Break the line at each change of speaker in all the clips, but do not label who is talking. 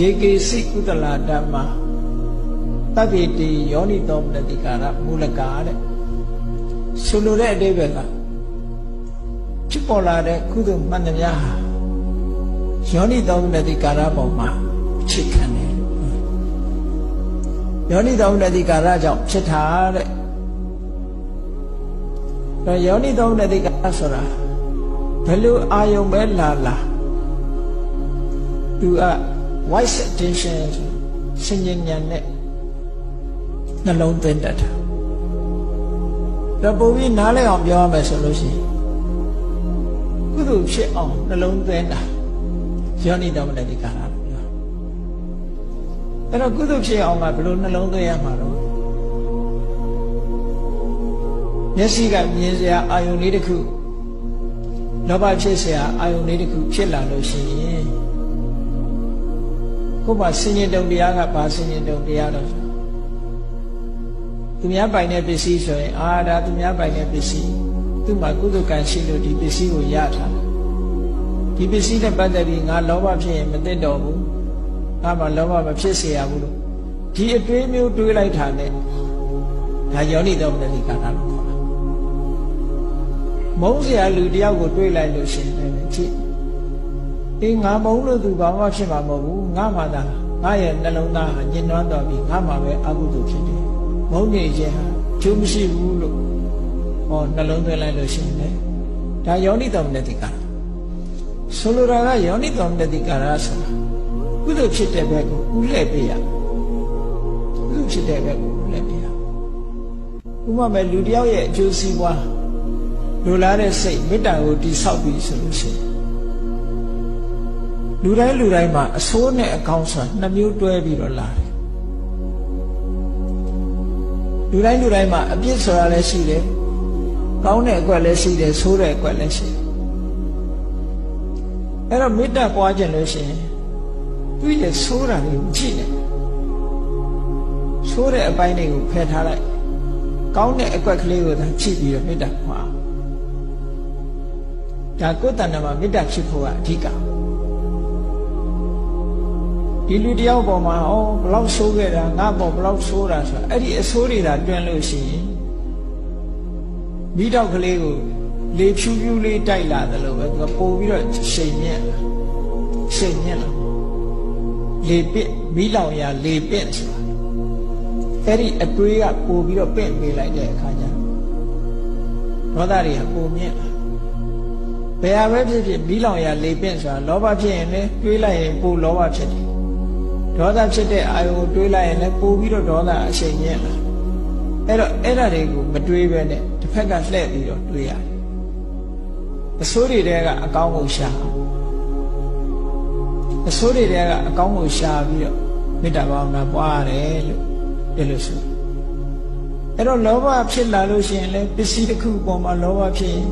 ယေကေစိကုတလာဓမ္မတဗ္ဗေတိယောနိသောမနတိကာရမူလကာတဲ့ဆိုလိုတဲ့အတိပ္ပယ်ကဖြစ်ပေါ်လာတဲ့ကုသိုလ်မှန်သမျှဟာယောနိသောမနတိကာရပေါ်မှာအခြေခံတယ်ယောနိသောမနတိကာရကြောင့်ဖြစ်တာတဲ့အဲယောနိသောမနတိကာရဆိုတာဘယ်လိုအာယုံပဲလာလာသူက wise attention ဆိုစဉ်ဉာဏ်နဲ့နှလုံးသွင်းတတ်တာတော့ပုံပြီးနားလဲအောင်ပြောရမယ်ဆိုလို့ရှိရင်ကုသိုလ်ဖြစ်အောင်နှလုံးသွင်းတာယောနိတော်မနတိကာရလို့ပြောအဲ့တော့ကုသိုလ်ဖြစ်အောင်ကဘယ်လိုနှလုံးသွင်းရမှာတော့မျက်စိကမြင်စရာအာယုန်လေးတစ်ခုလောဘဖြစ်စရာအာယုန်လေးတစ်ခုဖြစ်လာလို့ရှိရင် ကိုယ်မှာဆင်ញင်တုံတရားကဘာဆင်ញင်တုံတရားတော့သူများပိုင်တဲ့ပစ္စည်းဆိုရင်အာဒါသူများပိုင်တဲ့ပစ္စည်းသူ့မှာကုသကံရှိလို့ဒီပစ္စည်းကိုရထားတယ်ဒီပစ္စည်းနဲ့ပတ်သက်ပြီးငါလောဘဖြစ်ရင်မသိတော့ဘူးငါမှလောဘမဖြစ်เสียရဘူးလို့ဒီအတွေးမျိုးတွေးလိုက်တာနဲ့ဒါယောနိတော်မနတိကာရလို့ခေါ်တာမုန်းเสียလူတယောက်ကိုတွေးလိုက်လို့ရှင်တယ်ကြည့် အေးငါမုန်းလို့သူဘာမှဖြစ်မှာမဟုတ်ဘူးငါမှသာငါရဲ့နှလုံးသားဟာညှဉ်းနှွမ်းတော်ပြီးငါမှပဲအကုသိုလ်ဖြစ်တယ်မုန်းနေခြင်းဟာကျိုးမရှိဘူးလို့ဟောနှလုံးသွင်းလိုက်လို့ရှိရင်လေဒါယောနိတော်မနတိကာဆိုလိုတာကယောနိတော်မနတိကာရဆိုတာကုသိုလ်ဖြစ်တဲ့ဘက်ကိုဥလှည့်ပေးရကုသိုလ်ဖြစ်တဲ့ဘက်ကိုဥလှည့်ပေးရဥပမာမဲ့လူတယောက်ရဲ့အကျိုးစီးပွားလိုလားတဲ့စိတ်မေတ္တာကိုတိဆောက်ပြီးဆိုလို့ရှိရင် လူတိုင်းလူတိုင်းမှာအဆိုးနဲ့အကောင်းဆိုတာနှစ်မျိုးတွဲပြီးတော့လာတယ်လူတိုင်းလူတိုင်းမှာအပြစ်ဆိုတာလည်းရှိတယ်ကောင်းတဲ့အကွက်လည်းရှိတယ်ဆိုးတဲ့အကွက်လည်းရှိတယ်အဲ့တော့မေတ္တာပွားခြင်းလို့ရှိရင်သူ့ရဲ့ဆိုးတာတွေကိုကြည့်နေဆိုးတဲ့အပိုင်းတွေကိုဖယ်ထားလိုက်ကောင်းတဲ့အကွက်ကလေးကိုသာကြည့်ပြီးတော့မေတ္တာပွားဒါကိုယ်တဏ္ဍာမှာမေတ္တာဖြစ်ဖို့ကအဓိက ဒီလူတယောက်ပေါ်မှာဩဘလောက်ဆိုးခဲ့တာငါပေါ်ဘလောက်ဆိုးတာဆိုတာအဲ့ဒီအဆိုးတွေသာတွင်လို့ရှိရင်မိတော့ကလေးကိုလေဖြူဖြူလေးတိုက်လာတယ်လို့ပဲသူကပို့ပြီးတော့ရှိန်မြက်လာရှိန်မြက်လာလေပစ်မိလောင်ရာလေပစ်ဆိုတာအဲ့ဒီအတွေးကပို့ပြီးတော့ပင့်ပေးလိုက်တဲ့အခါကျဒေါသတွေကပိုမြင့်လာဘယ်ဟာပဲဖြစ်ဖြစ်မိလောင်ရာလေပင့်ဆိုတာလောဘဖြစ်ရင်လည်းတွေးလိုက်ရင်ပိုလောဘဖြစ်တယ် ဒေါသဖြစ်တဲ့အာယုံကိုတွေးလိုက်ရင်လည်းပို့ပြီးတော့ဒေါသအရှိန်မြင့်လာအဲ့တော့အဲ့ဒါတွေကိုမတွေးဘဲနဲ့တစ်ဖက်ကလှည့်ပြီးတော့တွေးရတယ်အစိုးတွေတဲကအကောင်းကိုရှာအစိုးတွေတဲကအကောင်းကိုရှာပြီးတော့မေတ္တာဘာဝနာပွားရတယ်လို့ဒီလိုဆိုအဲ့တော့လောဘဖြစ်လာလို့ရှိရင်လည်းပစ္စည်းတစ်ခုပေါ်မှာလောဘဖြစ်ရင်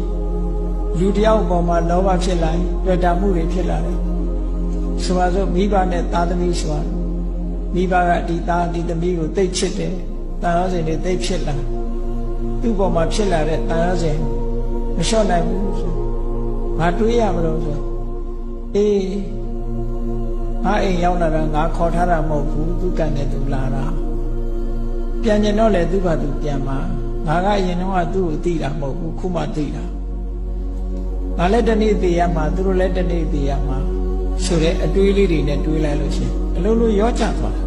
လူတယောက်ပေါ်မှာလောဘဖြစ်လာရင်တွေ့တာမှုတွေဖြစ်လာတယ် ဆိုပါစို့မိဘနဲ့သားသမီးဆိုတာမိဘကဒီသားဒီသမီးကိုတိတ်ချစ်တယ်တန်ရောစင်တွေတိတ်ဖြစ်လာသူ့ပေါ်မှာဖြစ်လာတဲ့တန်ရောစင်မလျှော့နိုင်ဘူးဆိုငါတွေးရမလို့ဆိုအေးငါအိမ်ရောက်လာတာငါခေါ်ထားတာမဟုတ်ဘူးသူကံနဲ့သူလာတာပြန်ကျင်တော့လေသူ့ဘာသူပြန်มาငါကအရင်တော့သူ့ကိုသိတာမဟုတ်ဘူးခုမှသိတာငါလည်းတနေ့သိရမှာသူတို့လည်းတနေ့သိရမှာ ဆိုတဲ့အတွေးလေးတွေနဲ့တွေးလိုက်လို့ရှိရင်အလုံးလုံးရောချသွားတာ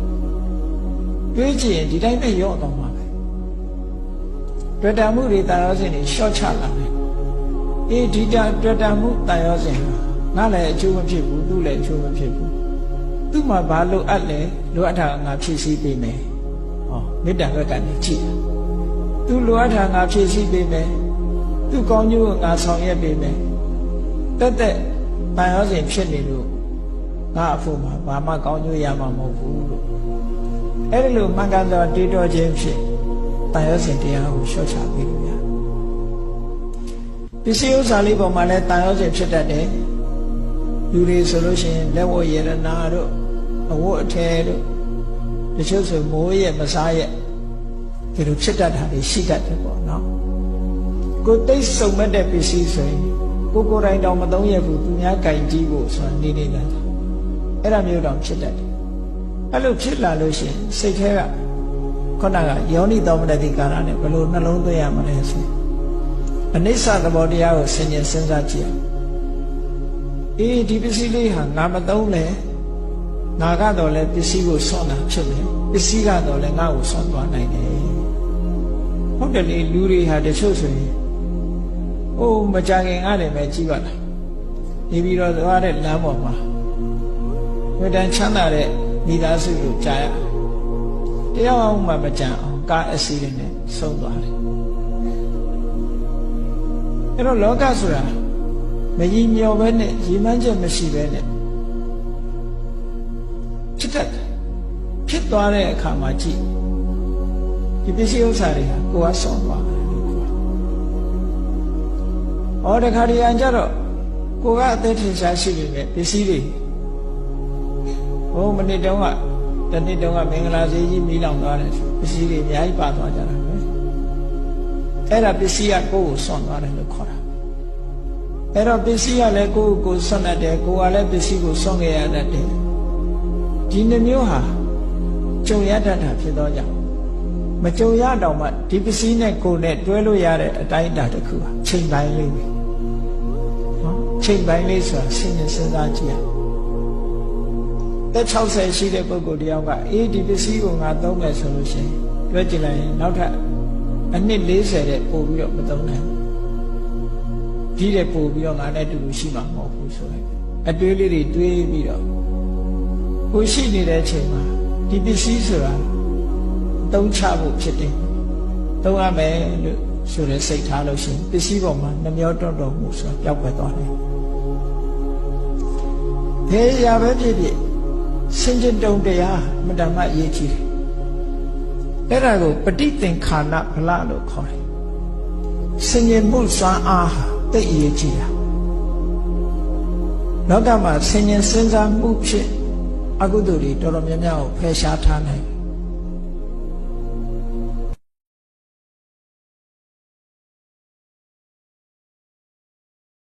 တွေးကြည့်ရင်ဒီတိုင်းနဲ့ရောသွားမှာပဲတွေ့တာမှုတွေတာရောစင်တွေရှော့ချလာတယ်အေးဒီတာတွေ့တာမှုတာရောစင်ငါလည်းအကျိုးမဖြစ်ဘူးသူ့လည်းအကျိုးမဖြစ်ဘူးသူ့မှာဘာလို့အပ်လဲလိုအပ်တာငါဖြည့်ဆည်းပေးမယ်ဟောမေတ္တာဘက်ကနေကြည့်သူလိုအပ်တာငါဖြည့်ဆည်းပေးမယ်သူကောင်းကျိုးကိုငါဆောင်ရွက်ပေးမယ်တက်တက်တန်ရောစင်ဖြစ်နေလို့ ငါအဖို့မှာဘာမှကောင်းကျိုးရမှာမဟုတ်ဘူးလို့အဲ့ဒီလိုမှန်ကန်သောတေးတော်ခြင်းဖြင့်တန်ရောစင်တရားကိုရှော့ချပေးလို့ရပစ္စည်းဥစ္စာလေးပေါ်မှာလည်းတန်ရောစင်ဖြစ်တတ်တယ်လူတွေဆိုလို့ရှိရင်လက်ဝတ်ရတနာတို့အဝတ်အထည်တို့တချို့ဆိုမိုးရဲ့မစားရဲ့ဒီလိုဖြစ်တတ်တာတွေရှိတတ်တယ်ပေါ့နော်ကိုတိတ်ဆုံမဲ့တဲ့ပစ္စည်းဆိုရင်ကိုကိုယ်တိုင်တောင်မသုံးရဘူးသူများကြိုင်ကြည့်ဖို့ဆိုတာနေနေလား အဲ့ဒါမျိုးတောင်ဖြစ်တတ်တယ်အဲ့လိုဖြစ်လာလို့ရှိရင်စိတ်ထဲကခုနကယောနိသောမနတိကာရနဲ့ဘယ်လိုနှလုံးသွင်းရမလဲဆိုရင်အနိစ္စသဘောတရားကိုဆင်ញင်စဉ်းစားကြည့်အောင်အေးဒီပစ္စည်းလေးဟာငါမသုံးလဲငါကတော့လည်းပစ္စည်းကိုဆွမ်းတာဖြစ်တယ်ပစ္စည်းကတော့လည်းငါ့ကိုဆွမ်းသွားနိုင်တယ်ဟုတ်တယ်လေလူတွေဟာတချို့ဆိုရင်အိုးမကြခင်အားတယ်ပဲကြည့်ပါလားနေပြီးတော့သွားတဲ့လမ်းပေါ်မှာ ဝိတန်ချမ်းသာတဲ့မိသားစုကိုကြားရတယောက်အောင်မှမကြံအောင်ကားအစီအစဉ်နဲ့ဆုံးသွားတယ်အဲ့တော့လောကဆိုတာမကြီးမျောပဲနဲ့ရည်မှန်းချက်မရှိပဲနဲ့ဖြစ်တတ်တယ်ဖြစ်သွားတဲ့အခါမှာကြည့်ဒီပစ္စည်းဥစ္စာတွေဟာကိုယ်ကဆုံးသွားတယ်လို့ပြော။အော်တခါတည်းအကြတော့ကိုကအသက်ထင်ရှားရှိနေတယ်ပစ္စည်းတွေ ဟိုမနစ်တုန်းကတနေ့တုန်းကမင်္ဂလာဈေးကြီးမီးလောင်သွားတယ်ဆိုပစ္စည်းတွေအများကြီးပါသွားကြတာပဲအဲ့ဒါပစ္စည်းကကိုယ့်ကိုဆွန့်သွားတယ်လို့ခေါ်တာအဲ့တော့ပစ္စည်းကလည်းကိုယ့်ကိုဆွန့်တတ်တယ်ကိုယ်ကလည်းပစ္စည်းကိုဆွန့်ခဲ့ရတတ်တယ်ဒီနှမျိုးဟာကြုံရတတ်တာဖြစ်သောကြောင့်မကြုံရတော့မှဒီပစ္စည်းနဲ့ကိုယ်နဲ့တွဲလို့ရတဲ့အတိုင်းအတာတစ်ခုဟာချိန်ပိုင်းလေးပဲနော်ချိန်ပိုင်းလေးဆိုတာစဉ်းကျင်စဉ်းစားကြည့်ရအောင် သက်60ရှိတဲ့ပုဂ္ဂိုလ်တယောက်ကအေးဒီပစ္စည်းကိုငါသုံးမယ်ဆိုလို့ရှိရင်တွဲကြည့်လိုက်ရင်နောက်ထပ်အနှစ်40တဲ့ပို့ပြီးတော့မသုံးနိုင်ဘူးဒီတဲ့ပို့ပြီးတော့ငါနဲ့တူတူရှိမှာမဟုတ်ဘူးဆိုလိုက်အတွေးလေးတွေတွေးပြီးတော့ကိုရှိနေတဲ့အချိန်မှာဒီပစ္စည်းဆိုတာသုံးချဖို့ဖြစ်တယ်သုံးရမယ်လို့ဆိုတဲ့စိတ်ထားလို့ရှိရင်ပစ္စည်းပေါ်မှာနှမျောတော့တော်မှုဆိုတာပျောက်ကွယ်သွားတယ်ဘယ်ရာပဲဖြစ်ဖြစ် စင်ကြင်တုံတရားမတ္တမအရေးကြီးတယ်အဲ့ဒါကိုပဋိသင်္ခါနဗလလို့ခေါ်တယ်စင်ကြင်မှုစွမ်းအားဟာတိတ်အရေးကြီးတာလောကမှာစင်ကြင်စဉ်းစားမှုဖြင့်အကုသိုလ်တွေတော်တော်များများကိုဖယ်ရှားထားနိုင်